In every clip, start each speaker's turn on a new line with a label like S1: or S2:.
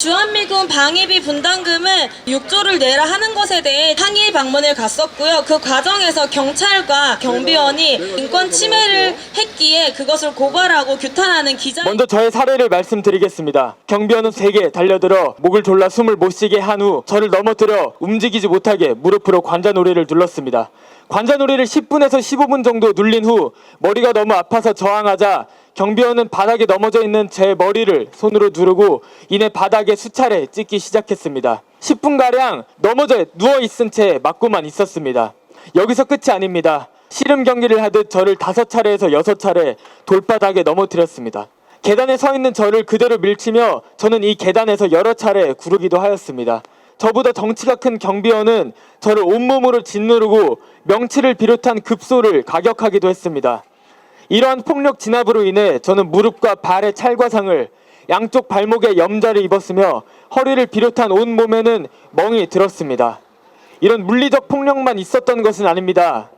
S1: 주한미군 방위비 분담금을 6조를 내라 하는 것에 대해 항의 방문을 갔었고요. 그 과정에서 경찰과 경비원이 인권 침해를 했기에 그것을 고발하고 규탄하는 기자
S2: 먼저 저의 사례를 말씀드리겠습니다. 경비원은 세게 달려들어 목을 졸라 숨을 못 쉬게 한 후 저를 넘어뜨려 움직이지 못하게 무릎으로 관자놀이를 눌렀습니다. 관자놀이를 10분에서 15분 정도 눌린 후 머리가 너무 아파서 저항하자 경비원은 바닥에 넘어져 있는 제 머리를 손으로 누르고 이내 바닥에 수차례 찢기 시작했습니다. 10분가량 넘어져 누워 있은 채 맞고만 있었습니다. 여기서 끝이 아닙니다. 씨름 경기를 하듯 저를 다섯 차례에서 여섯 차례 돌바닥에 넘어뜨렸습니다. 계단에 서 있는 저를 그대로 밀치며 저는 이 계단에서 여러 차례 구르기도 하였습니다. 저보다 덩치가 큰 경비원은 저를 온몸으로 짓누르고 명치를 비롯한 급소를 가격하기도 했습니다. 이러한 폭력 진압으로 인해 저는 무릎과 발에 찰과상을 양쪽 발목에 염자를 입었으며 허리를 비롯한 온 몸에는 멍이 들었습니다. 이런 물리적 폭력만 있었던 것은 아닙니다.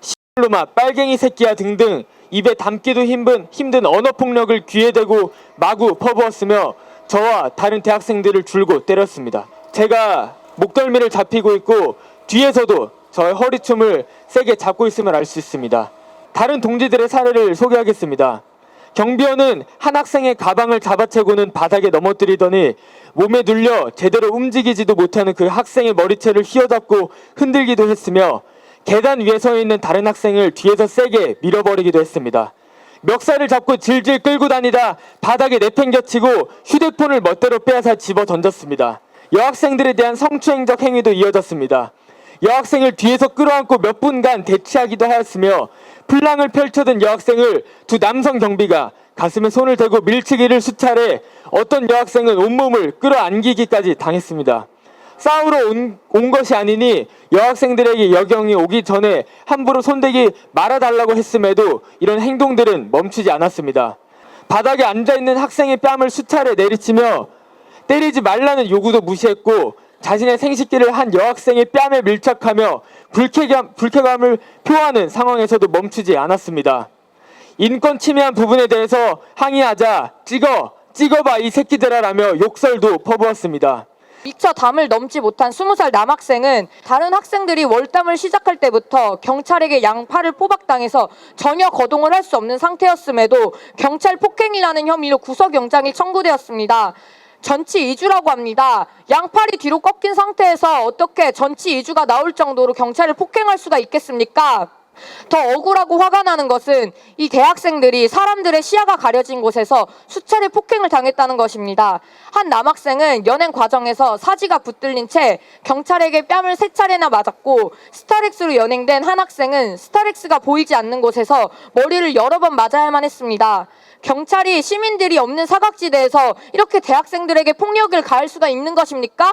S2: 시로마 빨갱이 새끼야 등등 입에 담기도 힘든 힘든 언어 폭력을 귀에 대고 마구 퍼부었으며 저와 다른 대학생들을 줄고 때렸습니다. 제가 목덜미를 잡히고 있고 뒤에서도 저의 허리춤을 세게 잡고 있음을 알 수 있습니다. 다른 동지들의 사례를 소개하겠습니다. 경비원은 한 학생의 가방을 잡아채고는 바닥에 넘어뜨리더니 몸에 눌려 제대로 움직이지도 못하는 그 학생의 머리채를 휘어잡고 흔들기도 했으며 계단 위에 서 있는 다른 학생을 뒤에서 세게 밀어버리기도 했습니다. 멱살을 잡고 질질 끌고 다니다 바닥에 내팽겨치고 휴대폰을 멋대로 빼앗아 집어 던졌습니다. 여학생들에 대한 성추행적 행위도 이어졌습니다. 여학생을 뒤에서 끌어안고 몇 분간 대치하기도 하였으며 플랑을 펼쳐든 여학생을 두 남성 경비가 가슴에 손을 대고 밀치기를 수차례 어떤 여학생은 온몸을 끌어안기기까지 당했습니다. 싸우러 온, 온 것이 아니니 여학생들에게 여경이 오기 전에 함부로 손대기 말아달라고 했음에도 이런 행동들은 멈추지 않았습니다. 바닥에 앉아있는 학생의 뺨을 수차례 내리치며 때리지 말라는 요구도 무시했고 자신의 생식기를 한 여학생의 뺨에 밀착하며 불쾌감, 불쾌감을 표하는 상황에서도 멈추지 않았습니다. 인권 침해한 부분에 대해서 항의하자 찍어 찍어봐 이 새끼들아라며 욕설도 퍼부었습니다.
S3: 미처 담을 넘지 못한 20살 남학생은 다른 학생들이 월담을 시작할 때부터 경찰에게 양팔을 포박당해서 전혀 거동을 할 수 없는 상태였음에도 경찰 폭행이라는 혐의로 구속영장이 청구되었습니다. 전치 2주라고 합니다. 양팔이 뒤로 꺾인 상태에서 어떻게 전치 2주가 나올 정도로 경찰을 폭행할 수가 있겠습니까? 더 억울하고 화가 나는 것은 이 대학생들이 사람들의 시야가 가려진 곳에서 수차례 폭행을 당했다는 것입니다. 한 남학생은 연행 과정에서 사지가 붙들린 채 경찰에게 뺨을 세 차례나 맞았고 스타렉스로 연행된 한 학생은 스타렉스가 보이지 않는 곳에서 머리를 여러 번 맞아야만 했습니다. 경찰이 시민들이 없는 사각지대에서 이렇게 대학생들에게 폭력을 가할 수가 있는 것입니까?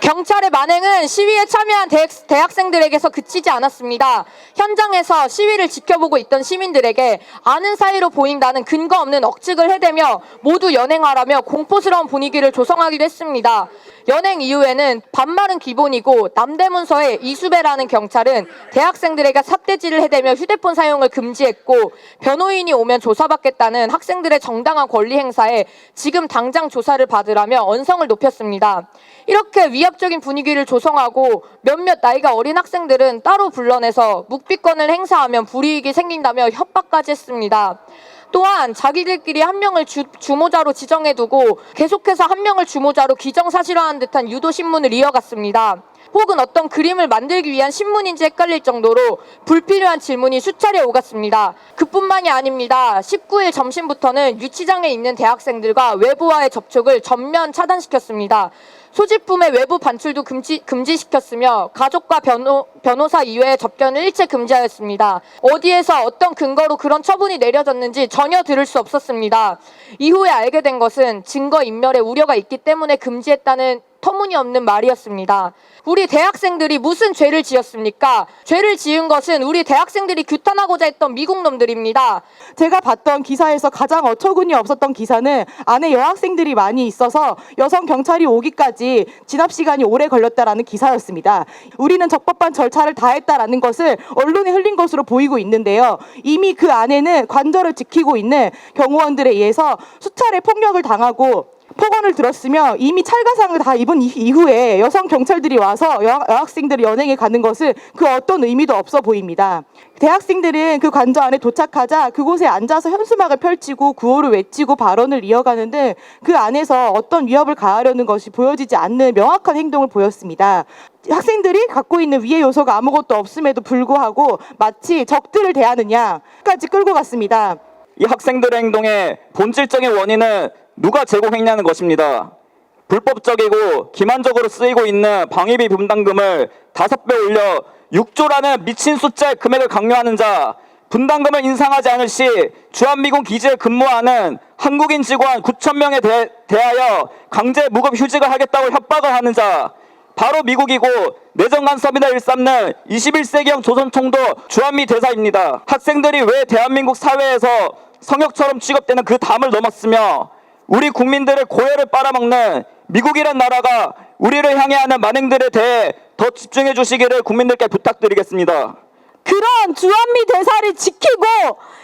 S3: 경찰의 만행은 시위에 참여한 대, 대학 생들에게서 그치지 않았습니다. 현장에서 시위를 지켜보고 있던 시민들에게 아는 사이로 보인다는 근거 없는 억측을 해대며 모두 연행하라며 공포스러운 분위기를 조성하기도 했습니다. 연행 이후에는 반말은 기본이고 남대문서의 이수배라는 경찰은 대학생들에게 삿대질을 해대며 휴대폰 사용을 금지했고 변호인이 오면 조사받겠다는 학생들의 정당한 권리 행사에 지금 당장 조사를 받으라며 언성을 높였습니다. 이렇게 위압적인 분위기를 조성하고 몇몇 나이가 어린 학생들은 따로 불러내서 묵비권을 행사하면 불이익이 생긴다며 협박까지 했습니다. 또한 자기들끼리 한 명을 주, 주모자로 지정해두고 계속해서 한 명을 주모자로 기정사실화한 듯한 유도 신문을 이어갔습니다. 혹은 어떤 그림을 만들기 위한 신문인지 헷갈릴 정도로 불필요한 질문이 수차례 오갔습니다. 그뿐만이 아닙니다. 19일 점심부터는 유치장에 있는 대학생들과 외부와의 접촉을 전면 차단시켰습니다. 소지품의 외부 반출도 금지, 금지시켰으며 가족과 변호, 변호사 이외의 접견을 일체 금지하였습니다. 어디에서 어떤 근거로 그런 처분이 내려졌는지 전혀 들을 수 없었습니다. 이후에 알게 된 것은 증거 인멸의 우려가 있기 때문에 금지했다는 터무니없는 말이었습니다. 우리 대학생들이 무슨 죄를 지었습니까? 죄를 지은 것은 우리 대학생들이 규탄하고자 했던 미국 놈들입니다.
S4: 제가 봤던 기사에서 가장 어처구니 없었던 기사는 안에 여학생들이 많이 있어서 여성 경찰이 오기까지 진압 시간이 오래 걸렸다라는 기사였습니다. 우리는 적법한 절차를 다했다라는 것을 언론에 흘린 것으로 보이고 있는데요. 이미 그 안에는 관절을 지키고 있는 경호원들에 의해서 수차례 폭력을 당하고 폭언을 들었으며 이미 찰가상을 다 입은 이- 이후에 여성 경찰들이 와서 여, 여학생들을 연행해 가는 것은 그 어떤 의미도 없어 보입니다. 대학생들은 그 관저 안에 도착하자 그곳에 앉아서 현수막을 펼치고 구호를 외치고 발언을 이어가는 등 그 안에서 어떤 위협을 가하려는 것이 보여지지 않는 명확한 행동을 보였습니다. 학생들이 갖고 있는 위해 요소가 아무것도 없음에도 불구하고 마치 적들을 대하느냐까지 끌고 갔습니다.
S5: 이 학생들의 행동의 본질적인 원인은 누가 제공했냐는 것입니다. 불법적이고 기만적으로 쓰이고 있는 방위비 분담금을 다섯 배 올려 6조라는 미친 숫자의 금액을 강요하는 자, 분담금을 인상하지 않을 시 주한미군 기지에 근무하는 한국인 직원 9천 명에 대, 대하여 강제 무급 휴직을 하겠다고 협박을 하는 자, 바로 미국이고 내정 간섭이나 일삼는 21세기형 조선총도 주한미 대사입니다. 학생들이 왜 대한민국 사회에서 성역처럼 취급되는 그 담을 넘었으며 우리 국민들의 고열을 빨아먹는 미국이란 나라가 우리를 향해 하는 만행들에 대해 더 집중해 주시기를 국민들께 부탁드리겠습니다.
S6: 그런 주한미 대사를 지키고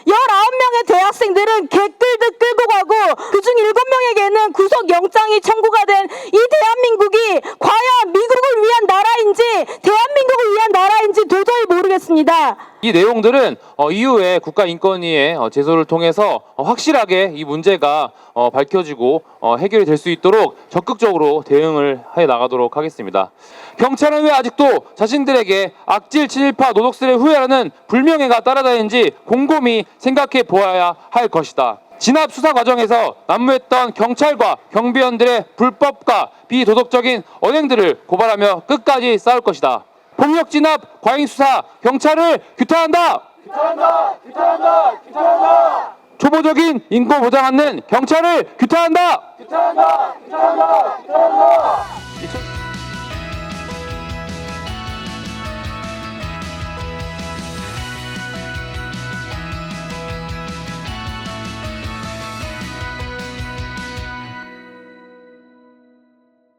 S6: 19명의 대학생들은 개끌듯 끌고 가고 그중 7명에게는 구속 영장이 청구가 된 이 대한민국이 과연 미국을 위한 나라인지 대한민국을 위한 나라인지 도저히 모르겠습니다.
S7: 이 내용들은 어, 이후에 국가인권위의 어, 제소를 통해서 어, 확실하게 이 문제가 어, 밝혀지고 어, 해결이 될 수 있도록 적극적으로 대응을 해 나가도록 하겠습니다. 경찰은 왜 아직도 자신들에게 악질 친일파 노독들의 후회라는 불명예가 따라다니는지 곰곰이 생각해 보아야 할 것이다. 진압 수사 과정에서 난무했던 경찰과 경비원들의 불법과 비도덕적인 언행들을 고발하며 끝까지 싸울 것이다. 폭력 진압, 과잉 수사, 경찰을 규탄한다. 규탄한다. 규탄한다. 규탄한다. 초보적인 인권 보장 않는 경찰을 규탄한다. 규탄한다. 규탄한다. 규탄한다.